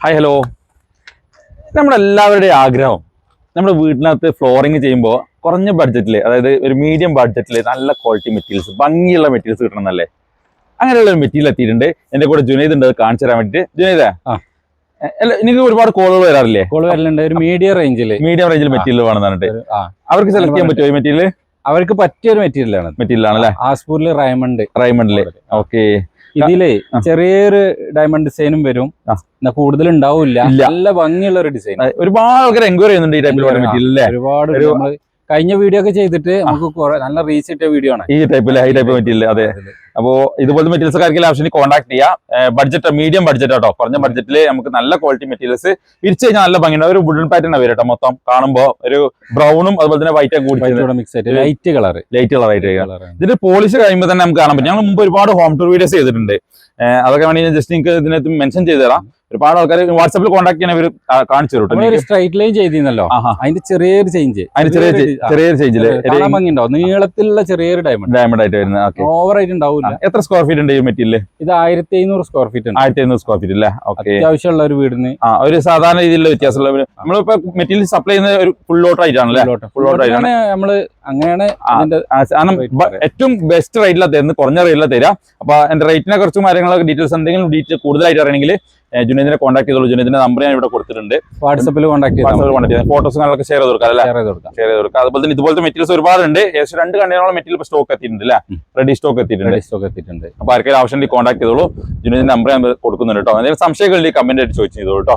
Hi hello നമ്മളെല്ലാവരുടെയും ആഗ്രഹം നമ്മുടെ വീട്ടിനകത്ത് ഫ്ലോറിങ് ചെയ്യുമ്പോൾ കുറഞ്ഞ ബഡ്ജറ്റിൽ അതായത് ഒരു മീഡിയം ബഡ്ജറ്റിൽ നല്ല ക്വാളിറ്റി മെറ്റീരിയൽസ് ഭംഗിയുള്ള മെറ്റീരിയൽസ് കിട്ടണമെന്നല്ലേ? അങ്ങനെയുള്ള ഒരു മെറ്റീരിയൽ എത്തിയിട്ടുണ്ട്. എന്റെ കൂടെ ജുനൈദ് ഉണ്ട് അത് കാണിച്ചു തരാൻ വേണ്ടിയിട്ട് ജുനൈദേ അല്ല എനിക്ക് ഒരുപാട് കോളുകൾ വരാറില്ലേ? കോൾ വരലുണ്ട്. ഒരു മീഡിയം റേഞ്ചിൽ മീഡിയം റേഞ്ചിൽ മെറ്റീരിയൽ വേണമെന്ന് പറഞ്ഞിട്ട്. ആ. അവർക്ക് സെലക്ട് ചെയ്യാൻ പറ്റുമോ ഈ മെറ്റീരിയൽ അവർക്ക് പറ്റിയ ഒരു മെറ്റീരിയലാണ് മെറ്റീരിയലാണ് അല്ലേ ആസ്പൂരിൽ റൈമണ്ട് റൈമണ്ടിൽ ഓക്കെ ഇതിൽ. ചെറിയൊരു ഡയമണ്ട് ഡിസൈനും വരും. കൂടുതൽ ഉണ്ടാവില്ല നല്ല ഭംഗിയുള്ള ഒരു ഡിസൈൻ ഒരുപാട് ആൾക്കാർ എൻക്വയറി ചെയ്യുന്നുണ്ട് ഈ ടൈപ്പിൽ ഒരുപാട് ഒരു- കഴിഞ്ഞ വീഡിയോ ഒക്കെ ചെയ്തിട്ട് നമുക്ക് കുറെ നല്ല റീസെറ്റ് കിട്ടിയ വീഡിയോ ആണ്. ഈ ടൈപ്പിൽ ഹൈ ടൈപ്പ് പറ്റിയില്ല അതെ. അപ്പോ ഇതുപോലത്തെ മെറ്റീരിയൽസ് ആർക്കെങ്കിലും ആവശ്യം കോൺടാക്ട് ചെയ്യാം. ബഡ്ജറ്റ് മീഡിയം ബഡ്ജറ്റ് ആട്ടോ. കുറഞ്ഞ ബഡ്ജറ്റിൽ നമുക്ക് നല്ല ക്വാളിറ്റി മെറ്റീരിയൽസ് വിരിച്ചു കഴിഞ്ഞാൽ നല്ല ഭംഗിയുണ്ട്. ഒരു വുഡൻ പാറ്റേൺ വരും കേട്ടോ മൊത്തം. കാണുമ്പോൾ ഒരു ബ്രൗണും അതുപോലെ തന്നെ വൈറ്റ് കൂടി മിക്സ് ആയിട്ട്. ലൈറ്റ് കളർ ലൈറ്റ് കളറായിട്ട് ഇതിന്റെ പോളിഷ് കഴിയുമ്പോൾ തന്നെ നമുക്ക് കാണാൻ പറ്റും. ഞങ്ങൾ മുമ്പ് ഒരുപാട് ഹോം ടൂർ വീഡിയോസ് ചെയ്തിട്ടുണ്ട്. അതൊക്കെ വേണമെങ്കിൽ ജസ്റ്റ് നിങ്ങൾക്ക് ഇതിനകത്ത് മെൻഷൻ ചെയ്തു തരാം. ഒരുപാട് ആൾക്കാർ വാട്സാപ്പിൽ കോൺടാക്ട് ചെയ്യാൻ ഇവർ കാണിച്ചു തരും സ്ട്രൈറ്റ് ലൈൻ ചെയ്തിരുന്നല്ലോ അതിന്റെ ചെറിയൊരു ചേഞ്ച് ചെറിയ ചെറിയൊരു ചേഞ്ച് ഭംഗിയുണ്ടാവും നീളത്തിലുള്ള ചെറിയൊരു ഡയമണ്ട് ഡയമണ്ട് ആയിട്ട് വരുന്നത്. ഓക്കെ ഓവർ ആയിട്ട് ഉണ്ടാവില്ല. എത്ര സ്ക്വയർ ഫീറ്റ് ഉണ്ട് ഈ മെറ്റീരിയൽ ഇത് ആയിരത്തി എഴുന്നൂറ് സ്ക്വയർ ഫീറ്റ് ഉണ്ട്. ആയിരത്തി എഴുന്നൂറ് സ്ക്വയർ ഫീറ്റ് അല്ലേ ഓക്കെ അത്യാവശ്യമുള്ള ഒരു വീടിന്. ആ ഒരു സാധാരണ രീതിയിലുള്ള വ്യത്യാസമുള്ള നമ്മളിപ്പോ മെറ്റീരിയൽ സപ്ലൈ ചെയ്യുന്ന ഒരു ഫുൾ ലോട്ട് ഉള്ളോട്ട്. ഫുൾ ലോട്ട് ആയിട്ടാണ്. നമ്മൾ അങ്ങനെയാണ്. ഏറ്റവും ബെസ്റ്റ് റേറ്റിലാണ് തരുന്നത്. കുറഞ്ഞ റേറ്റിലാണ് തരാം. അപ്പൊ എന്റെ റേറ്റിനെ കുറിച്ചും കാര്യങ്ങളൊക്കെ ഡീറ്റെയിൽസ് എന്തെങ്കിലും ഡീറ്റെയിൽ കൂടുതലായിട്ട് അറിയണമെങ്കിൽ ജുനീദിനെ കോൺടാക്ട് ചെയ്തോളൂ ജുനീദിന്റെ നമ്പർ ഞാൻ ഇവിടെ കൊടുത്തിട്ടുണ്ട്. വാട്സപ്പിൽ കോൺടാക്ട് ചെയ്ത് കോൺടാക്ട് ചെയ്യാം ഫോട്ടോസും കാര്യങ്ങളൊക്കെ ഷെയർ ചെയ്ത് കൊടുക്കാം അല്ലേ? ഷെയർ ചെയ്ത് കൊടുക്കാം. ഷെയർ ചെയ്ത് കൊടുക്കാം. അതുപോലെ തന്നെ ഇതുപോലത്തെ മെറ്റീരിയൽസ് ഒരുപാടുണ്ട്. ഏകദേശം രണ്ട് കണ്ടെയ്നറോളം മെറ്റീരിയൽ സ്റ്റോക്ക് എത്തിയിട്ടുണ്ട് അല്ലേ? റെഡി സ്റ്റോക്ക് എത്തിയിട്ടുണ്ട്. സ്റ്റോക്ക് എത്തിയിട്ടുണ്ട്. അപ്പൊ ആർക്കെങ്കിലും ആവശ്യമുണ്ടെങ്കിൽ കോൺടാക്ട് ചെയ്തോളൂ. ജുനീദിന്റെ നമ്പർ ഞാൻ കൊടുക്കുന്നുണ്ട് കേട്ടോ. എന്തെങ്കിലും സംശയങ്ങളിൽ കമന്റ് ആയിട്ട് ചോദിച്ചു ചെയ്തോളൂ കേട്ടോ.